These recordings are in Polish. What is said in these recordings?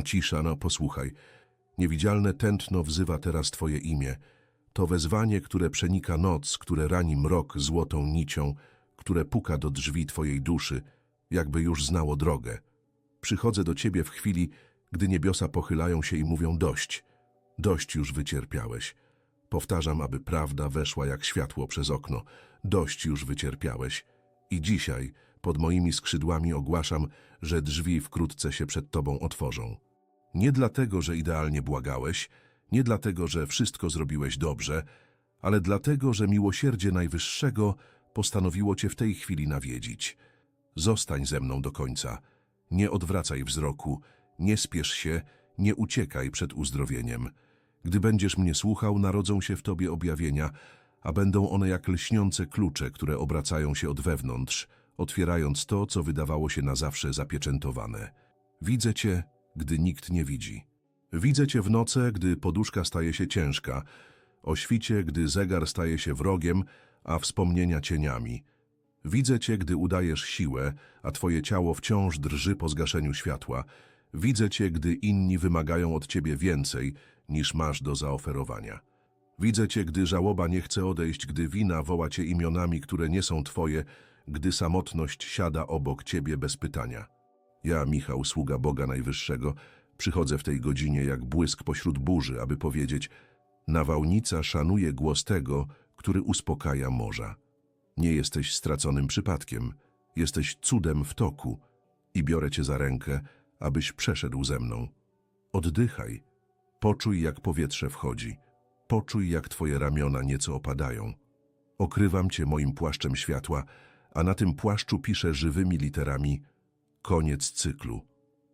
Cisza, no posłuchaj. Niewidzialne tętno wzywa teraz Twoje imię. To wezwanie, które przenika noc, które rani mrok złotą nicią, które puka do drzwi Twojej duszy, jakby już znało drogę. Przychodzę do Ciebie w chwili, gdy niebiosa pochylają się i mówią dość. Dość już wycierpiałeś. Powtarzam, aby prawda weszła jak światło przez okno. Dość już wycierpiałeś. I dzisiaj, pod moimi skrzydłami ogłaszam, że drzwi wkrótce się przed Tobą otworzą. Nie dlatego, że idealnie błagałeś, nie dlatego, że wszystko zrobiłeś dobrze, ale dlatego, że miłosierdzie Najwyższego postanowiło Cię w tej chwili nawiedzić. Zostań ze mną do końca. Nie odwracaj wzroku, nie spiesz się, nie uciekaj przed uzdrowieniem. Gdy będziesz mnie słuchał, narodzą się w Tobie objawienia, a będą one jak lśniące klucze, które obracają się od wewnątrz, otwierając to, co wydawało się na zawsze zapieczętowane. Widzę Cię, gdy nikt nie widzi. Widzę Cię w noce, gdy poduszka staje się ciężka, o świcie, gdy zegar staje się wrogiem, a wspomnienia cieniami. Widzę Cię, gdy udajesz siłę, a Twoje ciało wciąż drży po zgaszeniu światła. Widzę Cię, gdy inni wymagają od Ciebie więcej, niż masz do zaoferowania. Widzę Cię, gdy żałoba nie chce odejść, gdy wina woła Cię imionami, które nie są Twoje, gdy samotność siada obok Ciebie bez pytania. Ja, Michał, sługa Boga Najwyższego, przychodzę w tej godzinie jak błysk pośród burzy, aby powiedzieć Nawałnica szanuje głos tego, który uspokaja morza. Nie jesteś straconym przypadkiem, jesteś cudem w toku i biorę Cię za rękę, abyś przeszedł ze mną. Oddychaj, poczuj jak powietrze wchodzi, poczuj jak Twoje ramiona nieco opadają. Okrywam Cię moim płaszczem światła, a na tym płaszczu piszę żywymi literami koniec cyklu,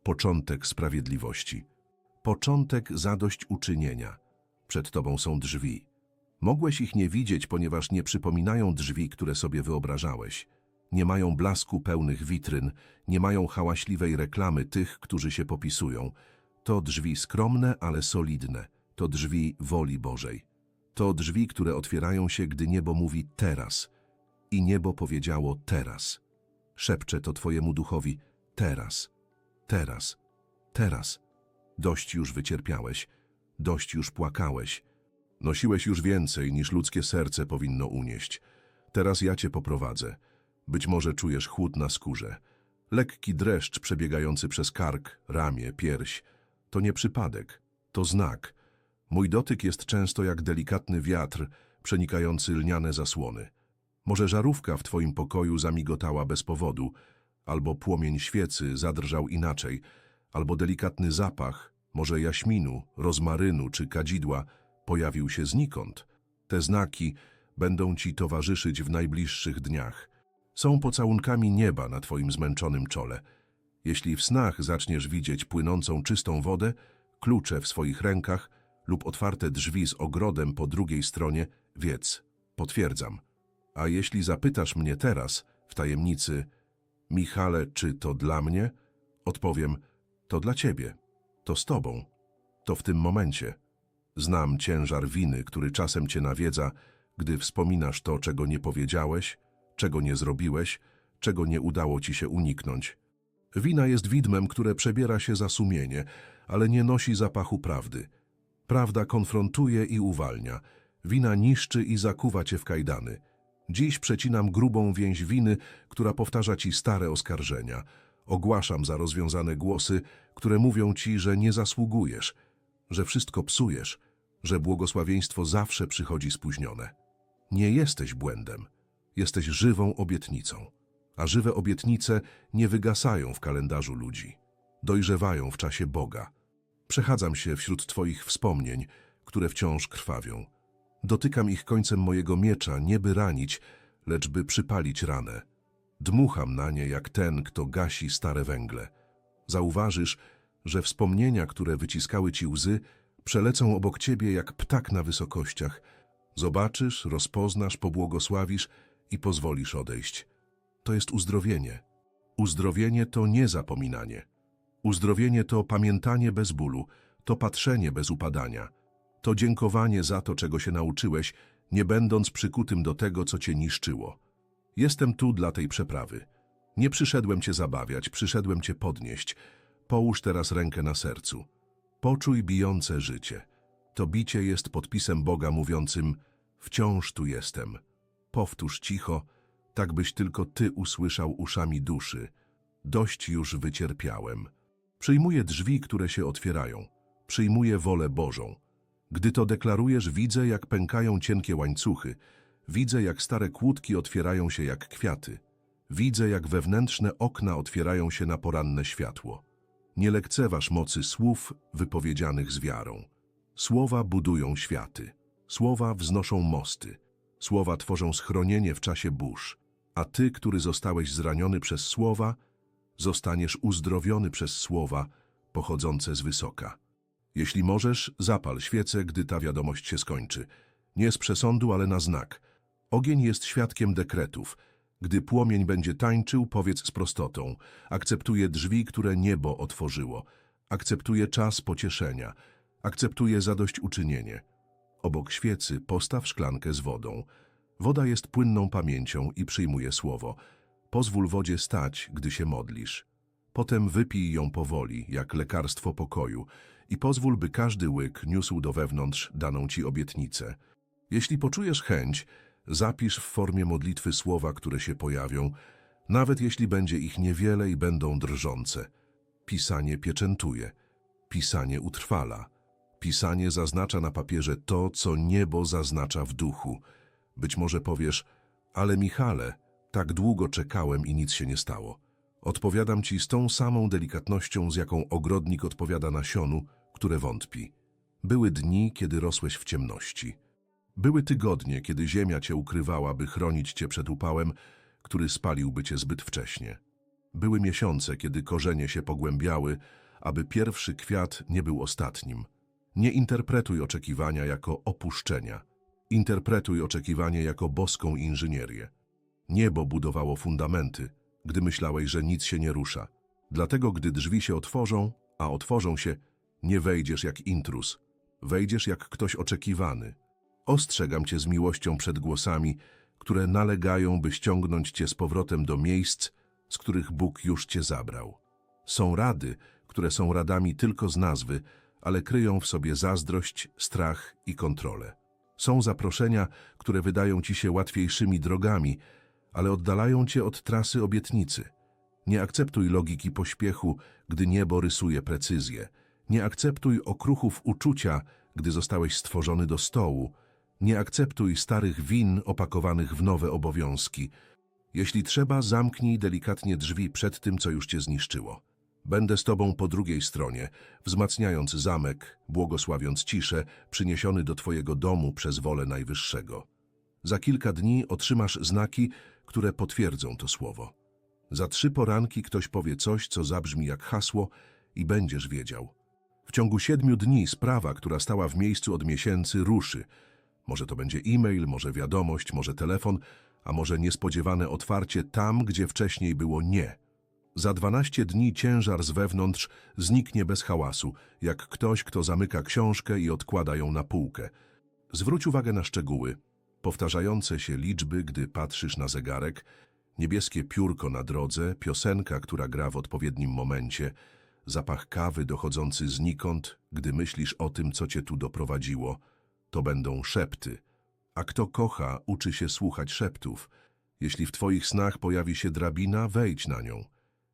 początek sprawiedliwości, początek zadośćuczynienia. Przed Tobą są drzwi. Mogłeś ich nie widzieć, ponieważ nie przypominają drzwi, które sobie wyobrażałeś. Nie mają blasku pełnych witryn, nie mają hałaśliwej reklamy tych, którzy się popisują. To drzwi skromne, ale solidne. To drzwi woli Bożej. To drzwi, które otwierają się, gdy niebo mówi teraz. I niebo powiedziało teraz. Szepcze to Twojemu duchowi teraz, teraz, teraz. Dość już wycierpiałeś, dość już płakałeś. Nosiłeś już więcej, niż ludzkie serce powinno unieść. Teraz ja Cię poprowadzę. Być może czujesz chłód na skórze. Lekki dreszcz przebiegający przez kark, ramię, pierś. To nie przypadek, to znak. Mój dotyk jest często jak delikatny wiatr przenikający lniane zasłony. Może żarówka w Twoim pokoju zamigotała bez powodu, albo płomień świecy zadrżał inaczej, albo delikatny zapach, może jaśminu, rozmarynu czy kadzidła, pojawił się znikąd. Te znaki będą Ci towarzyszyć w najbliższych dniach. Są pocałunkami nieba na Twoim zmęczonym czole. Jeśli w snach zaczniesz widzieć płynącą czystą wodę, klucze w swoich rękach lub otwarte drzwi z ogrodem po drugiej stronie, wiedz, potwierdzam. A jeśli zapytasz mnie teraz, w tajemnicy, Michale, czy to dla mnie? Odpowiem, to dla Ciebie, to z Tobą, to w tym momencie. Znam ciężar winy, który czasem Cię nawiedza, gdy wspominasz to, czego nie powiedziałeś, czego nie zrobiłeś, czego nie udało Ci się uniknąć. Wina jest widmem, które przebiera się za sumienie, ale nie nosi zapachu prawdy. Prawda konfrontuje i uwalnia. Wina niszczy i zakuwa Cię w kajdany. Dziś przecinam grubą więź winy, która powtarza Ci stare oskarżenia. Ogłaszam za rozwiązane głosy, które mówią Ci, że nie zasługujesz, że wszystko psujesz, że błogosławieństwo zawsze przychodzi spóźnione. Nie jesteś błędem, jesteś żywą obietnicą, a żywe obietnice nie wygasają w kalendarzu ludzi, dojrzewają w czasie Boga. Przechadzam się wśród Twoich wspomnień, które wciąż krwawią. Dotykam ich końcem mojego miecza, nie by ranić, lecz by przypalić ranę. Dmucham na nie jak ten, kto gasi stare węgle. Zauważysz, że wspomnienia, które wyciskały ci łzy, przelecą obok ciebie jak ptak na wysokościach. Zobaczysz, rozpoznasz, pobłogosławisz i pozwolisz odejść. To jest uzdrowienie. Uzdrowienie to nie zapominanie. Uzdrowienie to pamiętanie bez bólu, to patrzenie bez upadania. To dziękowanie za to, czego się nauczyłeś, nie będąc przykutym do tego, co cię niszczyło. Jestem tu dla tej przeprawy. Nie przyszedłem cię zabawiać, przyszedłem cię podnieść. Połóż teraz rękę na sercu. Poczuj bijące życie. To bicie jest podpisem Boga mówiącym wciąż tu jestem. Powtórz cicho, tak byś tylko ty usłyszał uszami duszy. Dość już wycierpiałem. Przyjmuję drzwi, które się otwierają. Przyjmuję wolę Bożą. Gdy to deklarujesz, widzę, jak pękają cienkie łańcuchy. Widzę, jak stare kłódki otwierają się jak kwiaty. Widzę, jak wewnętrzne okna otwierają się na poranne światło. Nie lekceważ mocy słów wypowiedzianych z wiarą. Słowa budują światy. Słowa wznoszą mosty. Słowa tworzą schronienie w czasie burz. A ty, który zostałeś zraniony przez słowa, zostaniesz uzdrowiony przez słowa pochodzące z wysoka. Jeśli możesz, zapal świecę, gdy ta wiadomość się skończy. Nie z przesądu, ale na znak. Ogień jest świadkiem dekretów. Gdy płomień będzie tańczył, powiedz z prostotą. Akceptuję drzwi, które niebo otworzyło. Akceptuję czas pocieszenia. Akceptuję zadośćuczynienie. Obok świecy postaw szklankę z wodą. Woda jest płynną pamięcią i przyjmuje słowo. Pozwól wodzie stać, gdy się modlisz. Potem wypij ją powoli, jak lekarstwo pokoju i pozwól, by każdy łyk niósł do wewnątrz daną ci obietnicę. Jeśli poczujesz chęć, zapisz w formie modlitwy słowa, które się pojawią, nawet jeśli będzie ich niewiele i będą drżące. Pisanie pieczętuje, pisanie utrwala. Pisanie zaznacza na papierze to, co niebo zaznacza w duchu. Być może powiesz, ale Michale, tak długo czekałem i nic się nie stało. Odpowiadam ci z tą samą delikatnością, z jaką ogrodnik odpowiada nasionu, które wątpi. Były dni, kiedy rosłeś w ciemności. Były tygodnie, kiedy ziemia cię ukrywała, by chronić cię przed upałem, który spaliłby cię zbyt wcześnie. Były miesiące, kiedy korzenie się pogłębiały, aby pierwszy kwiat nie był ostatnim. Nie interpretuj oczekiwania jako opuszczenia. Interpretuj oczekiwanie jako boską inżynierię. Niebo budowało fundamenty, gdy myślałeś, że nic się nie rusza. Dlatego, gdy drzwi się otworzą, a otworzą się, nie wejdziesz jak intrus. Wejdziesz jak ktoś oczekiwany. Ostrzegam cię z miłością przed głosami, które nalegają, by ściągnąć cię z powrotem do miejsc, z których Bóg już cię zabrał. Są rady, które są radami tylko z nazwy, ale kryją w sobie zazdrość, strach i kontrolę. Są zaproszenia, które wydają ci się łatwiejszymi drogami, ale oddalają cię od trasy obietnicy. Nie akceptuj logiki pośpiechu, gdy niebo rysuje precyzję. Nie akceptuj okruchów uczucia, gdy zostałeś stworzony do stołu. Nie akceptuj starych win opakowanych w nowe obowiązki. Jeśli trzeba, zamknij delikatnie drzwi przed tym, co już cię zniszczyło. Będę z tobą po drugiej stronie, wzmacniając zamek, błogosławiąc ciszę, przyniesiony do twojego domu przez wolę Najwyższego. Za kilka dni otrzymasz znaki, które potwierdzą to słowo. Za trzy poranki ktoś powie coś, co zabrzmi jak hasło i będziesz wiedział. W ciągu siedmiu dni sprawa, która stała w miejscu od miesięcy, ruszy. Może to będzie e-mail, może wiadomość, może telefon, a może niespodziewane otwarcie tam, gdzie wcześniej było nie. Za dwanaście dni ciężar z wewnątrz zniknie bez hałasu, jak ktoś, kto zamyka książkę i odkłada ją na półkę. Zwróć uwagę na szczegóły. Powtarzające się liczby, gdy patrzysz na zegarek, niebieskie piórko na drodze, piosenka, która gra w odpowiednim momencie, zapach kawy dochodzący znikąd, gdy myślisz o tym, co cię tu doprowadziło. To będą szepty. A kto kocha, uczy się słuchać szeptów. Jeśli w twoich snach pojawi się drabina, wejdź na nią.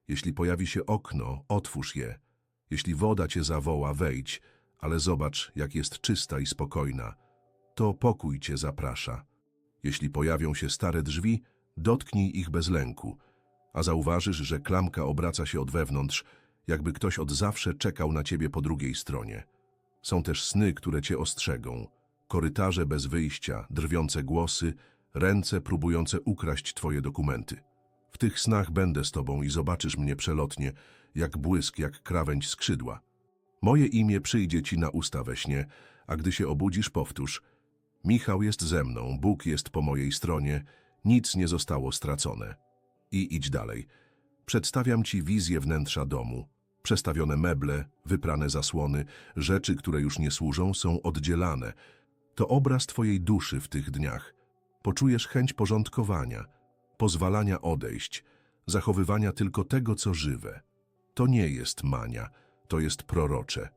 Jeśli pojawi się okno, otwórz je. Jeśli woda cię zawoła, wejdź, ale zobacz, jak jest czysta i spokojna. To pokój cię zaprasza. Jeśli pojawią się stare drzwi, dotknij ich bez lęku, a zauważysz, że klamka obraca się od wewnątrz, jakby ktoś od zawsze czekał na ciebie po drugiej stronie. Są też sny, które cię ostrzegą. Korytarze bez wyjścia, drwiące głosy, ręce próbujące ukraść twoje dokumenty. W tych snach będę z tobą i zobaczysz mnie przelotnie, jak błysk, jak krawędź skrzydła. Moje imię przyjdzie ci na usta we śnie, a gdy się obudzisz, powtórz. Michał jest ze mną, Bóg jest po mojej stronie, nic nie zostało stracone. I idź dalej. Przedstawiam ci wizję wnętrza domu. Przestawione meble, wyprane zasłony, rzeczy, które już nie służą, są oddzielane. To obraz twojej duszy w tych dniach. Poczujesz chęć porządkowania, pozwalania odejść, zachowywania tylko tego, co żywe. To nie jest mania, to jest prorocze.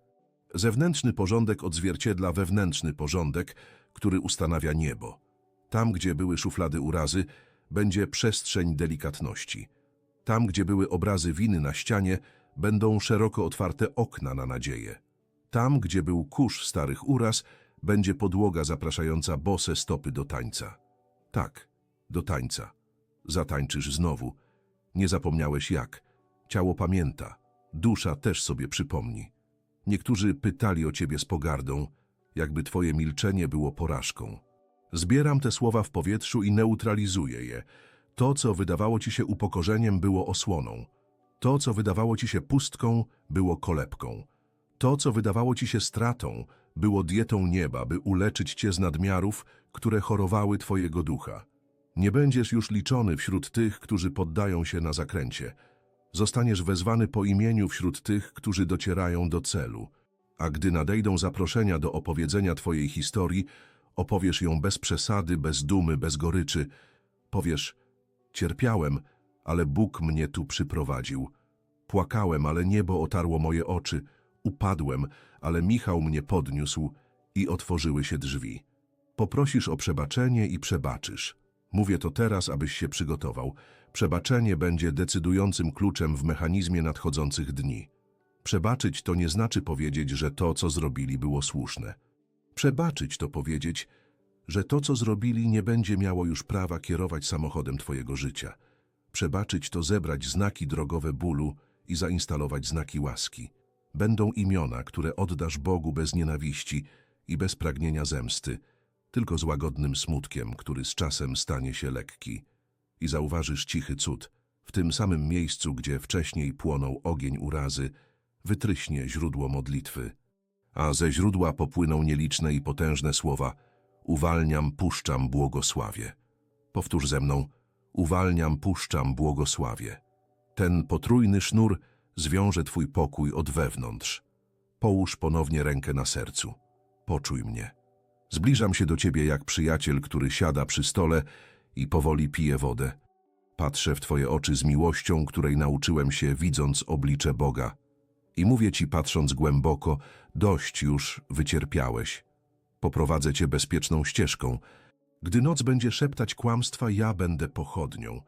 Zewnętrzny porządek odzwierciedla wewnętrzny porządek, który ustanawia niebo. Tam, gdzie były szuflady urazy, będzie przestrzeń delikatności. Tam, gdzie były obrazy winy na ścianie, będą szeroko otwarte okna na nadzieję. Tam, gdzie był kurz starych uraz, będzie podłoga zapraszająca bose stopy do tańca. Tak, do tańca. Zatańczysz znowu. Nie zapomniałeś jak. Ciało pamięta. Dusza też sobie przypomni. Niektórzy pytali o ciebie z pogardą, jakby twoje milczenie było porażką. Zbieram te słowa w powietrzu i neutralizuję je. To, co wydawało ci się upokorzeniem, było osłoną. To, co wydawało ci się pustką, było kolebką. To, co wydawało ci się stratą, było dietą nieba, by uleczyć cię z nadmiarów, które chorowały twojego ducha. Nie będziesz już liczony wśród tych, którzy poddają się na zakręcie. Zostaniesz wezwany po imieniu wśród tych, którzy docierają do celu. A gdy nadejdą zaproszenia do opowiedzenia twojej historii, opowiesz ją bez przesady, bez dumy, bez goryczy. Powiesz, cierpiałem, ale Bóg mnie tu przyprowadził. Płakałem, ale niebo otarło moje oczy. Upadłem, ale Michał mnie podniósł i otworzyły się drzwi. Poprosisz o przebaczenie i przebaczysz. Mówię to teraz, abyś się przygotował. Przebaczenie będzie decydującym kluczem w mechanizmie nadchodzących dni. Przebaczyć to nie znaczy powiedzieć, że to, co zrobili, było słuszne. Przebaczyć to powiedzieć, że to, co zrobili, nie będzie miało już prawa kierować samochodem twojego życia. Przebaczyć to zebrać znaki drogowe bólu i zainstalować znaki łaski. Będą imiona, które oddasz Bogu bez nienawiści i bez pragnienia zemsty, tylko z łagodnym smutkiem, który z czasem stanie się lekki. I zauważysz cichy cud. W tym samym miejscu, gdzie wcześniej płonął ogień urazy, wytryśnie źródło modlitwy. A ze źródła popłyną nieliczne i potężne słowa Uwalniam, puszczam, błogosławie. Powtórz ze mną Uwalniam, puszczam, błogosławie. Ten potrójny sznur zwiąże twój pokój od wewnątrz. Połóż ponownie rękę na sercu. Poczuj mnie. Zbliżam się do ciebie jak przyjaciel, który siada przy stole i powoli pije wodę. Patrzę w twoje oczy z miłością, której nauczyłem się widząc oblicze Boga. I mówię ci patrząc głęboko, dość już wycierpiałeś. Poprowadzę cię bezpieczną ścieżką. Gdy noc będzie szeptać kłamstwa, ja będę pochodnią.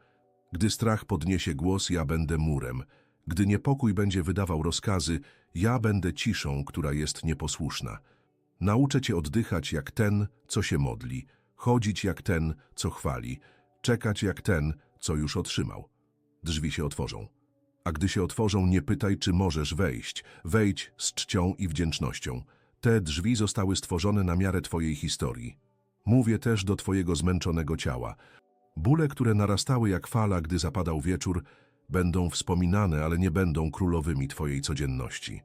Gdy strach podniesie głos, ja będę murem. Gdy niepokój będzie wydawał rozkazy, ja będę ciszą, która jest nieposłuszna. Nauczę cię oddychać jak ten, co się modli, chodzić jak ten, co chwali, czekać jak ten, co już otrzymał. Drzwi się otworzą. A gdy się otworzą, nie pytaj, czy możesz wejść. Wejdź z czcią i wdzięcznością. Te drzwi zostały stworzone na miarę twojej historii. Mówię też do twojego zmęczonego ciała. Bóle, które narastały jak fala, gdy zapadał wieczór, będą wspominane, ale nie będą królowymi twojej codzienności.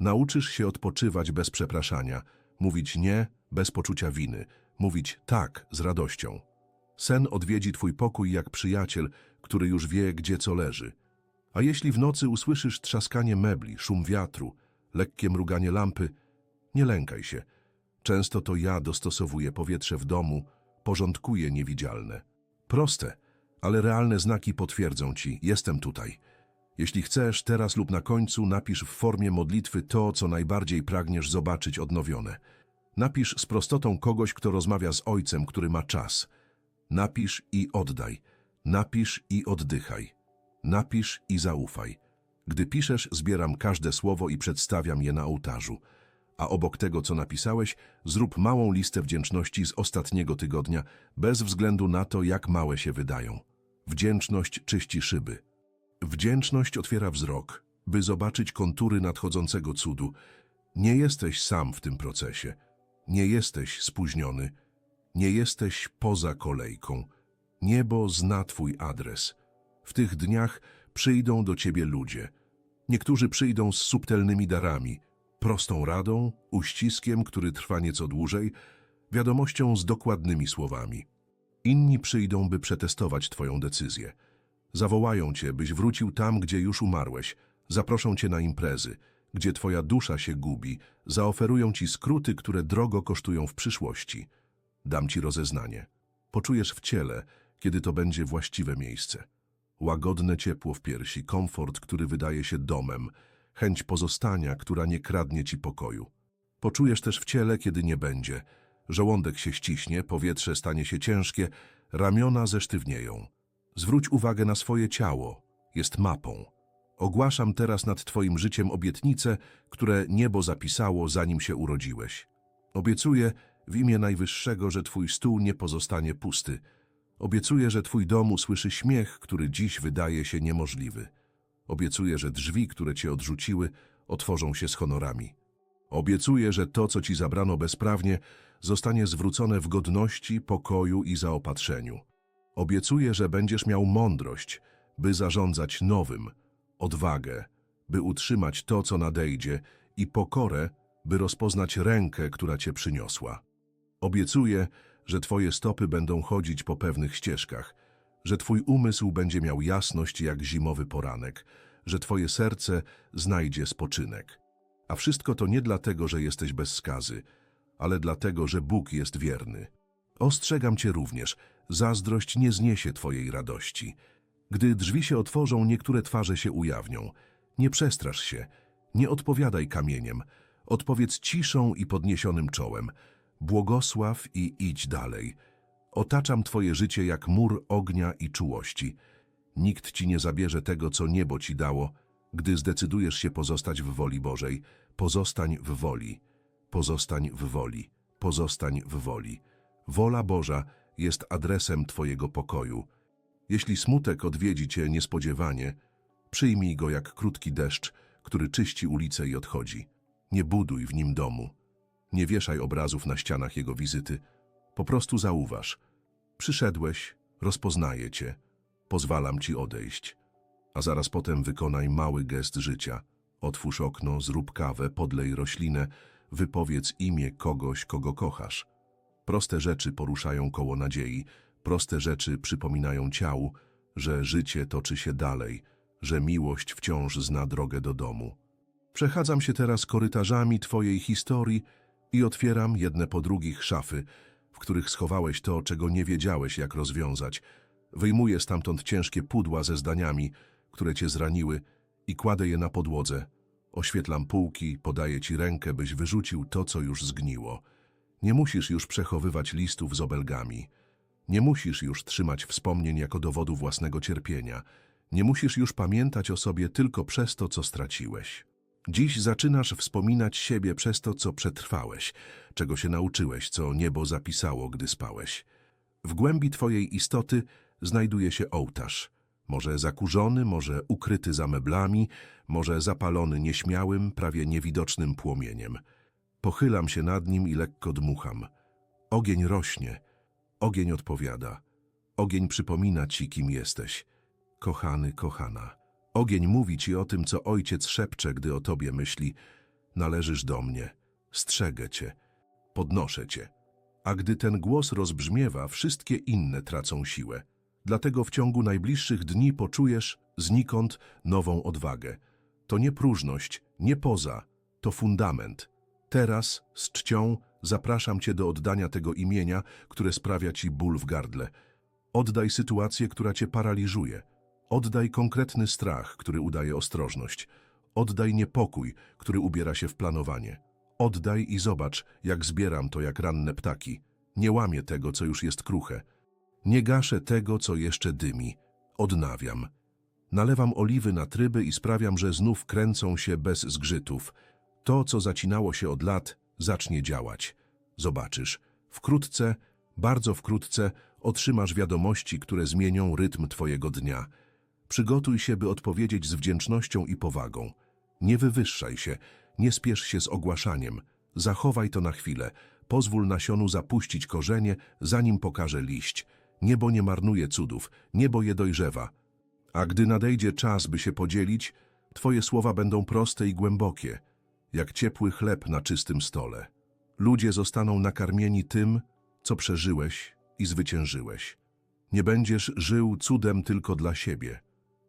Nauczysz się odpoczywać bez przepraszania, mówić nie bez poczucia winy, mówić tak z radością. Sen odwiedzi twój pokój jak przyjaciel, który już wie, gdzie co leży. A jeśli w nocy usłyszysz trzaskanie mebli, szum wiatru, lekkie mruganie lampy, nie lękaj się. Często to ja dostosowuję powietrze w domu, porządkuję niewidzialne. Proste, ale realne znaki potwierdzą ci, jestem tutaj. Jeśli chcesz, teraz lub na końcu napisz w formie modlitwy to, co najbardziej pragniesz zobaczyć odnowione. Napisz z prostotą kogoś, kto rozmawia z ojcem, który ma czas. Napisz i oddaj. Napisz i oddychaj. Napisz i zaufaj. Gdy piszesz, zbieram każde słowo i przedstawiam je na ołtarzu. A obok tego, co napisałeś, zrób małą listę wdzięczności z ostatniego tygodnia, bez względu na to, jak małe się wydają. Wdzięczność czyści szyby. Wdzięczność otwiera wzrok, by zobaczyć kontury nadchodzącego cudu. Nie jesteś sam w tym procesie. Nie jesteś spóźniony. Nie jesteś poza kolejką. Niebo zna twój adres. W tych dniach przyjdą do ciebie ludzie. Niektórzy przyjdą z subtelnymi darami, prostą radą, uściskiem, który trwa nieco dłużej, wiadomością z dokładnymi słowami. Inni przyjdą, by przetestować twoją decyzję. Zawołają cię, byś wrócił tam, gdzie już umarłeś. Zaproszą cię na imprezy, gdzie twoja dusza się gubi. Zaoferują ci skróty, które drogo kosztują w przyszłości. Dam ci rozeznanie. Poczujesz w ciele, kiedy to będzie właściwe miejsce. łagodne ciepło w piersi, komfort, który wydaje się domem, chęć pozostania, która nie kradnie ci pokoju. Poczujesz też w ciele, kiedy nie będzie. Żołądek się ściśnie, powietrze stanie się ciężkie, ramiona zesztywnieją. Zwróć uwagę na swoje ciało. Jest mapą. Ogłaszam teraz nad twoim życiem obietnice, które niebo zapisało, zanim się urodziłeś. Obiecuję w imię Najwyższego, że twój stół nie pozostanie pusty. Obiecuję, że twój dom usłyszy śmiech, który dziś wydaje się niemożliwy. Obiecuję, że drzwi, które cię odrzuciły, otworzą się z honorami. Obiecuję, że to, co ci zabrano bezprawnie, zostanie zwrócone w godności, pokoju i zaopatrzeniu. Obiecuję, że będziesz miał mądrość, by zarządzać nowym, odwagę, by utrzymać to, co nadejdzie, i pokorę, by rozpoznać rękę, która cię przyniosła. Obiecuję, że twoje stopy będą chodzić po pewnych ścieżkach, że twój umysł będzie miał jasność jak zimowy poranek, że twoje serce znajdzie spoczynek. A wszystko to nie dlatego, że jesteś bez skazy, ale dlatego, że Bóg jest wierny. Ostrzegam cię również, zazdrość nie zniesie twojej radości. Gdy drzwi się otworzą, niektóre twarze się ujawnią. Nie przestrasz się, nie odpowiadaj kamieniem, odpowiedz ciszą i podniesionym czołem. Błogosław i idź dalej. Otaczam twoje życie jak mur ognia i czułości. Nikt ci nie zabierze tego, co niebo ci dało, gdy zdecydujesz się pozostać w woli Bożej. Pozostań w woli, pozostań w woli, pozostań w woli. Wola Boża jest adresem twojego pokoju. Jeśli smutek odwiedzi cię niespodziewanie, przyjmij go jak krótki deszcz, który czyści ulice i odchodzi. Nie buduj w nim domu. Nie wieszaj obrazów na ścianach jego wizyty. Po prostu zauważ. Przyszedłeś, rozpoznaję cię. Pozwalam ci odejść. A zaraz potem wykonaj mały gest życia. Otwórz okno, zrób kawę, podlej roślinę, wypowiedz imię kogoś, kogo kochasz. Proste rzeczy poruszają koło nadziei, proste rzeczy przypominają ciału, że życie toczy się dalej, że miłość wciąż zna drogę do domu. Przechadzam się teraz korytarzami Twojej historii i otwieram jedne po drugich szafy, w których schowałeś to, czego nie wiedziałeś, jak rozwiązać. Wyjmuję stamtąd ciężkie pudła ze zdaniami, które Cię zraniły i kładę je na podłodze. Oświetlam półki, podaję Ci rękę, byś wyrzucił to, co już zgniło. Nie musisz już przechowywać listów z obelgami. Nie musisz już trzymać wspomnień jako dowodu własnego cierpienia. Nie musisz już pamiętać o sobie tylko przez to, co straciłeś. Dziś zaczynasz wspominać siebie przez to, co przetrwałeś, czego się nauczyłeś, co niebo zapisało, gdy spałeś. W głębi twojej istoty znajduje się ołtarz. Może zakurzony, może ukryty za meblami, może zapalony nieśmiałym, prawie niewidocznym płomieniem. Pochylam się nad nim i lekko dmucham. Ogień rośnie. Ogień odpowiada. Ogień przypomina ci, kim jesteś. Kochany, kochana. Ogień mówi ci o tym, co ojciec szepcze, gdy o tobie myśli. Należysz do mnie. Strzegę cię. Podnoszę cię. A gdy ten głos rozbrzmiewa, wszystkie inne tracą siłę. Dlatego w ciągu najbliższych dni poczujesz znikąd nową odwagę. To nie próżność, nie poza, to fundament. Teraz, z czcią, zapraszam cię do oddania tego imienia, które sprawia ci ból w gardle. Oddaj sytuację, która cię paraliżuje. Oddaj konkretny strach, który udaje ostrożność. Oddaj niepokój, który ubiera się w planowanie. Oddaj i zobacz, jak zbieram to jak ranne ptaki. Nie łamię tego, co już jest kruche. Nie gaszę tego, co jeszcze dymi. Odnawiam. Nalewam oliwy na tryby i sprawiam, że znów kręcą się bez zgrzytów. To, co zacinało się od lat, zacznie działać. Zobaczysz. Wkrótce, bardzo wkrótce, otrzymasz wiadomości, które zmienią rytm twojego dnia. Przygotuj się, by odpowiedzieć z wdzięcznością i powagą. Nie wywyższaj się, nie spiesz się z ogłaszaniem. Zachowaj to na chwilę. Pozwól nasionu zapuścić korzenie, zanim pokaże liść. Niebo nie marnuje cudów, niebo je dojrzewa. A gdy nadejdzie czas, by się podzielić, twoje słowa będą proste i głębokie, jak ciepły chleb na czystym stole. Ludzie zostaną nakarmieni tym, co przeżyłeś i zwyciężyłeś. Nie będziesz żył cudem tylko dla siebie.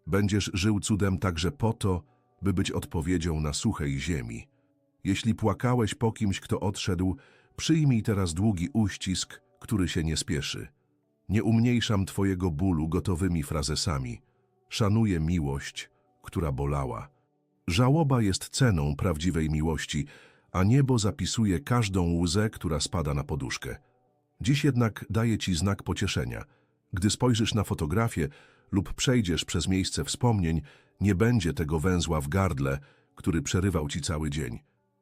Będziesz żył cudem także po to, by być odpowiedzią na suchej ziemi. Jeśli płakałeś po kimś, kto odszedł, przyjmij teraz długi uścisk, który się nie spieszy. Nie umniejszam twojego bólu gotowymi frazesami. Szanuję miłość, która bolała. Żałoba jest ceną prawdziwej miłości, a niebo zapisuje każdą łzę, która spada na poduszkę. Dziś jednak daję ci znak pocieszenia. Gdy spojrzysz na fotografię lub przejdziesz przez miejsce wspomnień, nie będzie tego węzła w gardle, który przerywał ci cały dzień.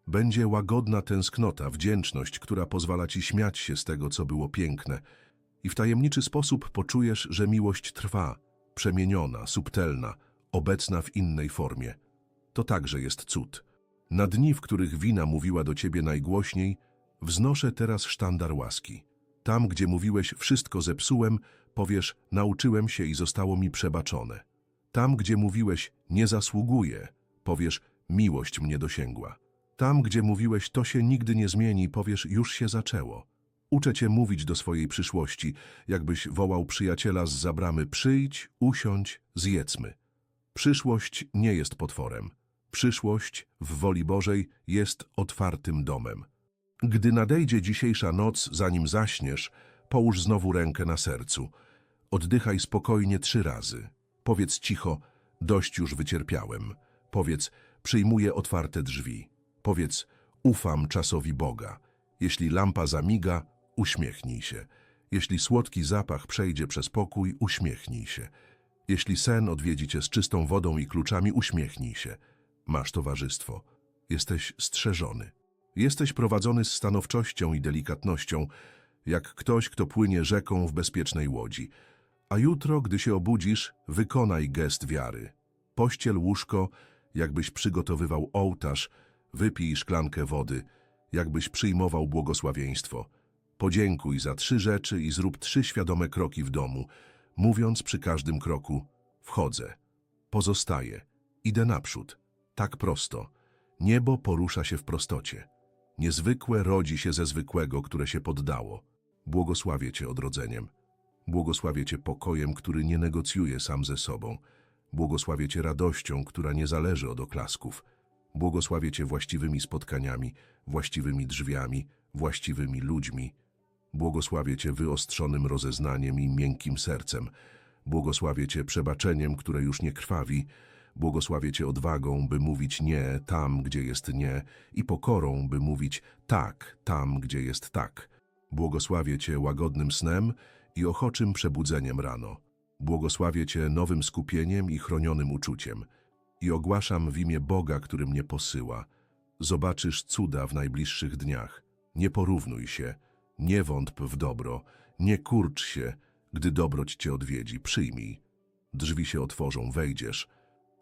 Będzie łagodna tęsknota, wdzięczność, która pozwala ci śmiać się z tego, co było piękne. I w tajemniczy sposób poczujesz, że miłość trwa, przemieniona, subtelna, obecna w innej formie. To także jest cud. Na dni, w których wina mówiła do ciebie najgłośniej, wznoszę teraz sztandar łaski. Tam, gdzie mówiłeś wszystko zepsułem, powiesz nauczyłem się i zostało mi przebaczone. Tam, gdzie mówiłeś nie zasługuję, powiesz miłość mnie dosięgła. Tam, gdzie mówiłeś to się nigdy nie zmieni, powiesz już się zaczęło. Uczę cię mówić do swojej przyszłości, jakbyś wołał przyjaciela z zabramy przyjdź, usiądź, zjedzmy. Przyszłość nie jest potworem. Przyszłość w woli Bożej jest otwartym domem. Gdy nadejdzie dzisiejsza noc, zanim zaśniesz, połóż znowu rękę na sercu. Oddychaj spokojnie trzy razy. Powiedz cicho, dość już wycierpiałem. Powiedz, przyjmuję otwarte drzwi. Powiedz, ufam czasowi Boga. Jeśli lampa zamiga, uśmiechnij się. Jeśli słodki zapach przejdzie przez pokój, uśmiechnij się. Jeśli sen odwiedzi cię z czystą wodą i kluczami, uśmiechnij się. Masz towarzystwo. Jesteś strzeżony. Jesteś prowadzony z stanowczością i delikatnością, jak ktoś, kto płynie rzeką w bezpiecznej łodzi. A jutro, gdy się obudzisz, wykonaj gest wiary. Pościel łóżko, jakbyś przygotowywał ołtarz, wypij szklankę wody, jakbyś przyjmował błogosławieństwo. Podziękuj za trzy rzeczy i zrób trzy świadome kroki w domu, mówiąc przy każdym kroku wchodzę, pozostaję, idę naprzód. Tak prosto. Niebo porusza się w prostocie. Niezwykłe rodzi się ze zwykłego, które się poddało. Błogosławię Cię odrodzeniem. Błogosławię Cię pokojem, który nie negocjuje sam ze sobą. Błogosławię Cię radością, która nie zależy od oklasków. Błogosławię Cię właściwymi spotkaniami, właściwymi drzwiami, właściwymi ludźmi. Błogosławię Cię wyostrzonym rozeznaniem i miękkim sercem. Błogosławię Cię przebaczeniem, które już nie krwawi. Błogosławię Cię odwagą, by mówić nie tam, gdzie jest nie i pokorą, by mówić tak tam, gdzie jest tak. Błogosławię Cię łagodnym snem i ochoczym przebudzeniem rano. Błogosławię Cię nowym skupieniem i chronionym uczuciem. I ogłaszam w imię Boga, który mnie posyła. Zobaczysz cuda w najbliższych dniach. Nie porównuj się, nie wątp w dobro, nie kurcz się, gdy dobroć Cię odwiedzi. Przyjmij. Drzwi się otworzą, wejdziesz,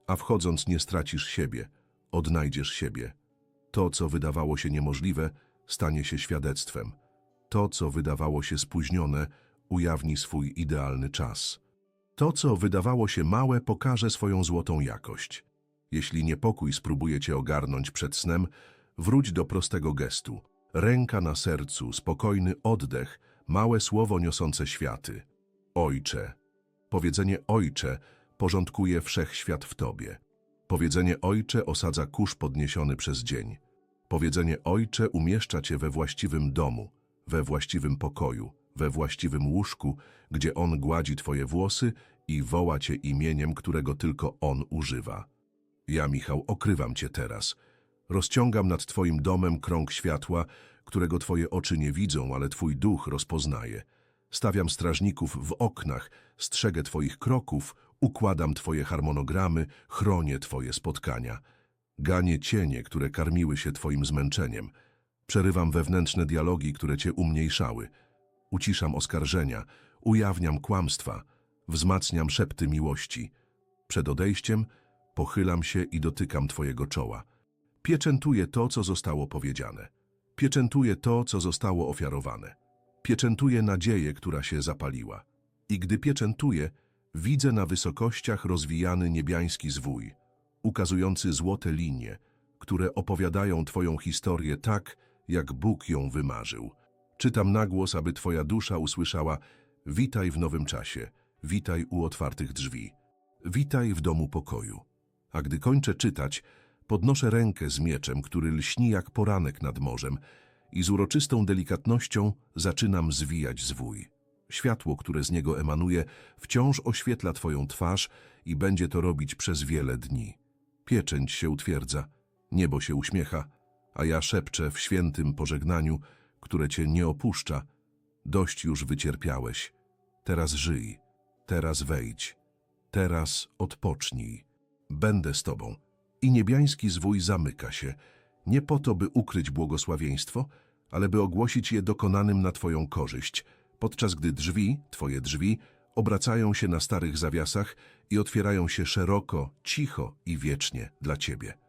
a wchodząc nie stracisz siebie, odnajdziesz siebie. To, co wydawało się niemożliwe, stanie się świadectwem. To, co wydawało się spóźnione, ujawni swój idealny czas. To, co wydawało się małe, pokaże swoją złotą jakość. Jeśli niepokój spróbuje cię ogarnąć przed snem, wróć do prostego gestu. Ręka na sercu, spokojny oddech, małe słowo niosące światy. Ojcze. Powiedzenie Ojcze porządkuje wszechświat w Tobie. Powiedzenie Ojcze osadza kurz podniesiony przez dzień. Powiedzenie Ojcze umieszcza Cię we właściwym domu, we właściwym pokoju, we właściwym łóżku, gdzie On gładzi Twoje włosy i woła Cię imieniem, którego tylko On używa. Ja, Michał, okrywam Cię teraz. Rozciągam nad Twoim domem krąg światła, którego Twoje oczy nie widzą, ale Twój duch rozpoznaje. Stawiam strażników w oknach, strzegę Twoich kroków, układam Twoje harmonogramy, chronię Twoje spotkania. Ganię cienie, które karmiły się Twoim zmęczeniem. Przerywam wewnętrzne dialogi, które Cię umniejszały. Uciszam oskarżenia, ujawniam kłamstwa, wzmacniam szepty miłości. Przed odejściem pochylam się i dotykam Twojego czoła. Pieczętuję to, co zostało powiedziane. Pieczętuję to, co zostało ofiarowane. Pieczętuję nadzieję, która się zapaliła. I gdy pieczętuję, widzę na wysokościach rozwijany niebiański zwój, ukazujący złote linie, które opowiadają Twoją historię tak, jak Bóg ją wymarzył. Czytam na głos, aby Twoja dusza usłyszała Witaj w nowym czasie, witaj u otwartych drzwi, witaj w domu pokoju. A gdy kończę czytać, podnoszę rękę z mieczem, który lśni jak poranek nad morzem i z uroczystą delikatnością zaczynam zwijać zwój. Światło, które z niego emanuje, wciąż oświetla Twoją twarz i będzie to robić przez wiele dni. Pieczęć się utwierdza, niebo się uśmiecha, a ja szepczę w świętym pożegnaniu, które cię nie opuszcza. Dość już wycierpiałeś. Teraz żyj, teraz wejdź, teraz odpocznij. Będę z tobą. I niebiański zwój zamyka się, nie po to, by ukryć błogosławieństwo, ale by ogłosić je dokonanym na twoją korzyść, podczas gdy drzwi, twoje drzwi, obracają się na starych zawiasach i otwierają się szeroko, cicho i wiecznie dla ciebie.